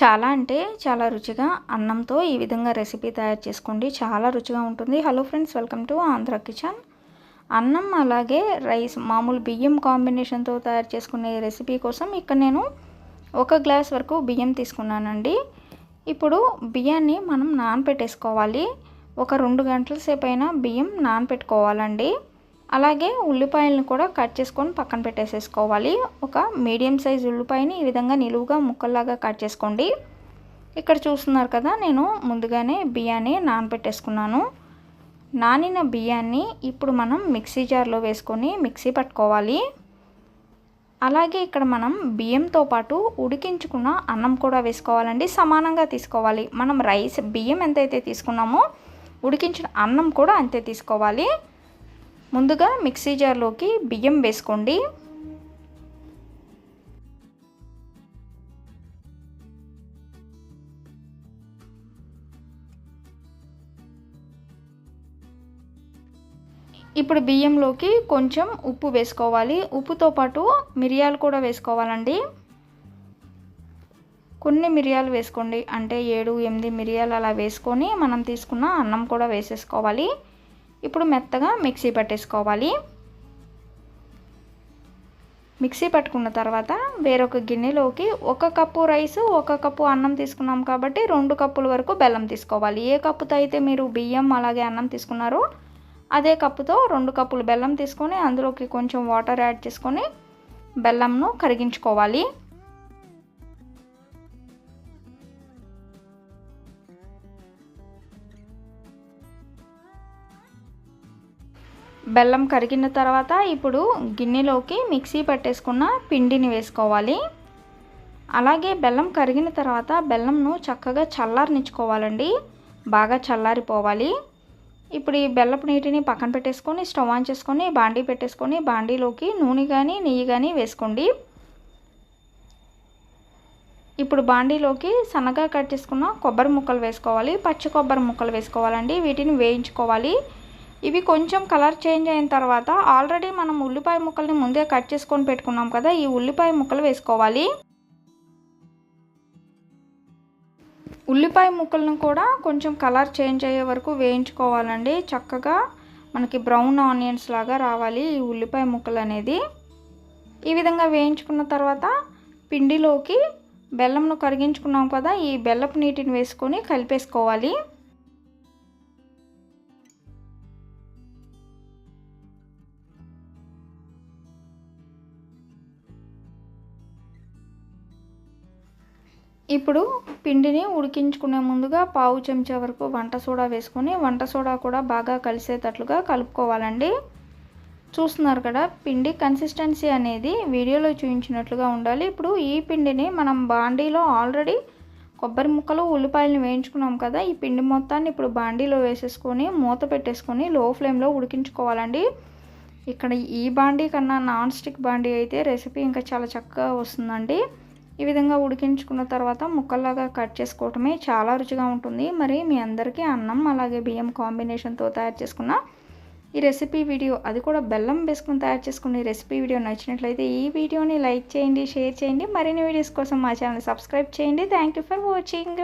చాలా అంటే చాలా రుచిగా అన్నంతో ఈ విధంగా రెసిపీ తయారు చేసుకోండి. చాలా రుచిగా ఉంటుంది. Hello friends welcome to Andhra kitchen అన్నం అలాగే రైస్ మామూలు బియ్యం కాంబినేషన్తో తయారు చేసుకునే రెసిపీ కోసం ఇక్కడ నేను ఒక గ్లాస్ వరకు బియ్యం తీసుకున్నానండి. ఇప్పుడు బియ్యాన్ని మనం నానపెట్టేసుకోవాలి. ఒక రెండు గంటల సేపు అయినా బియ్యం నానపెట్టుకోవాలండి. అలాగే ఉల్లిపాయలను కూడా కట్ చేసుకొని పక్కన పెట్టేసేసుకోవాలి. ఒక మీడియం సైజ్ ఉల్లిపాయని ఈ విధంగా నిలువుగా ముక్కల్లాగా కట్ చేసుకోండి. ఇక్కడ చూస్తున్నారు కదా నేను ముందుగానే బియ్యాన్ని నానబెట్టేసుకున్నాను నానిన బియ్యాన్ని ఇప్పుడు మనం మిక్సీ జార్లో వేసుకొని మిక్సీ పట్టుకోవాలి. అలాగే ఇక్కడ మనం బియ్యంతో పాటు ఉడికించుకున్న అన్నం కూడా వేసుకోవాలండి. సమానంగా తీసుకోవాలి. మనం రైస్ బియ్యం ఎంతైతే తీసుకున్నామో ఉడికించిన అన్నం కూడా అంతే తీసుకోవాలి. ముందుగా మిక్సీ జార్లోకి బియ్యం వేసుకోండి. ఇప్పుడు బియ్యంలోకి కొంచెం ఉప్పు వేసుకోవాలి. ఉప్పుతో పాటు మిరియాలు కూడా వేసుకోవాలండి. కొన్ని మిరియాలు వేసుకోండి. అంటే ఏడు ఎనిమిది మిరియాలు అలా వేసుకొని మనం తీసుకున్న అన్నం కూడా వేసేసుకోవాలి. ఇప్పుడు మెత్తగా మిక్సీ పట్టేసుకోవాలి. మిక్సీ పట్టుకున్న తర్వాత వేరొక గిన్నెలోకి ఒక కప్పు రైస్ ఒక కప్పు అన్నం తీసుకున్నాం కాబట్టి రెండు కప్పుల వరకు బెల్లం తీసుకోవాలి. ఏ కప్పుతో అయితే మీరు బియ్యం అలాగే అన్నం తీసుకున్నారో అదే కప్పుతో రెండు కప్పులు బెల్లం తీసుకొని అందులోకి కొంచెం వాటర్ యాడ్ చేసుకొని బెల్లంను కరిగించుకోవాలి. బెల్లం కరిగిన తర్వాత ఇప్పుడు గిన్నెలోకి మిక్సీ పట్టేసుకున్న పిండిని వేసుకోవాలి. అలాగే బెల్లం కరిగిన తర్వాత బెల్లంను చక్కగా చల్లారనిచ్చుకోవాలండి. బాగా చల్లారిపోవాలి. ఇప్పుడు ఈ బెల్లపు నీటిని పక్కన పెట్టేసుకొని స్టవ్ ఆన్ చేసుకొని బాండీ పెట్టేసుకొని బాండీలోకి నూనె కానీ నెయ్యి కానీ వేసుకోండి. ఇప్పుడు బాండీలోకి సన్నగా కట్ చేసుకున్న కొబ్బరి ముక్కలు వేసుకోవాలి. పచ్చి కొబ్బరి ముక్కలు వేసుకోవాలండి. వీటిని వేయించుకోవాలి. ఇవి కొంచెం కలర్ చేంజ్ అయిన తర్వాత ఆల్రెడీ మనం ఉల్లిపాయ ముక్కల్ని ముందే కట్ చేసుకొని పెట్టుకున్నాం కదా ఈ ఉల్లిపాయ ముక్కలు వేసుకోవాలి. ఉల్లిపాయ ముక్కలను కూడా కొంచెం కలర్ చేంజ్ అయ్యే వరకు వేయించుకోవాలండి. చక్కగా మనకి బ్రౌన్ ఆనియన్స్ లాగా రావాలి ఈ ఉల్లిపాయ ముక్కలు అనేది. ఈ విధంగా వేయించుకున్న తర్వాత పిండిలోకి బెల్లంను కరిగించుకున్నాం కదా ఈ బెల్లపు నీటిని వేసుకొని కలిపేసుకోవాలి. ఇప్పుడు పిండిని ఉడికించుకునే ముందుగా పావు చెంచా వరకు వంట సోడా వేసుకొని వంట సోడా కూడా బాగా కలిసేటట్లుగా కలుపుకోవాలండి. చూస్తున్నారు కదా పిండి కన్సిస్టెన్సీ అనేది వీడియోలో చూపించినట్లుగా ఉండాలి. ఇప్పుడు ఈ పిండిని మనం బాండీలో ఆల్రెడీ కొబ్బరి ముక్కలు ఉల్లిపాయలను వేయించుకున్నాం కదా ఈ పిండి మొత్తాన్ని ఇప్పుడు బాండీలో వేసేసుకొని మూత పెట్టేసుకొని లో ఫ్లేమ్లో ఉడికించుకోవాలండి. ఇక్కడ ఈ బాండీ కన్నా నాన్ స్టిక్ బాండీ అయితే రెసిపీ ఇంకా చాలా చక్కగా వస్తుందండి. ఈ విధంగా ఉడికించుకున్న తర్వాత ముక్కల్లాగా కట్ చేసుకోవటమే చాలా రుచిగా ఉంటుంది. మరి మీ అందరికీ అన్నం అలాగే బియ్యం కాంబినేషన్తో తయారు చేసుకున్న ఈ రెసిపీ వీడియో అది కూడా బెల్లం వేసుకుని తయారు చేసుకున్న ఈ రెసిపీ వీడియో నచ్చినట్లయితే ఈ వీడియోని లైక్ చేయండి షేర్ చేయండి. మరిన్ని వీడియోస్ కోసం మా ఛానల్ సబ్స్క్రైబ్ చేయండి. Thank for watching.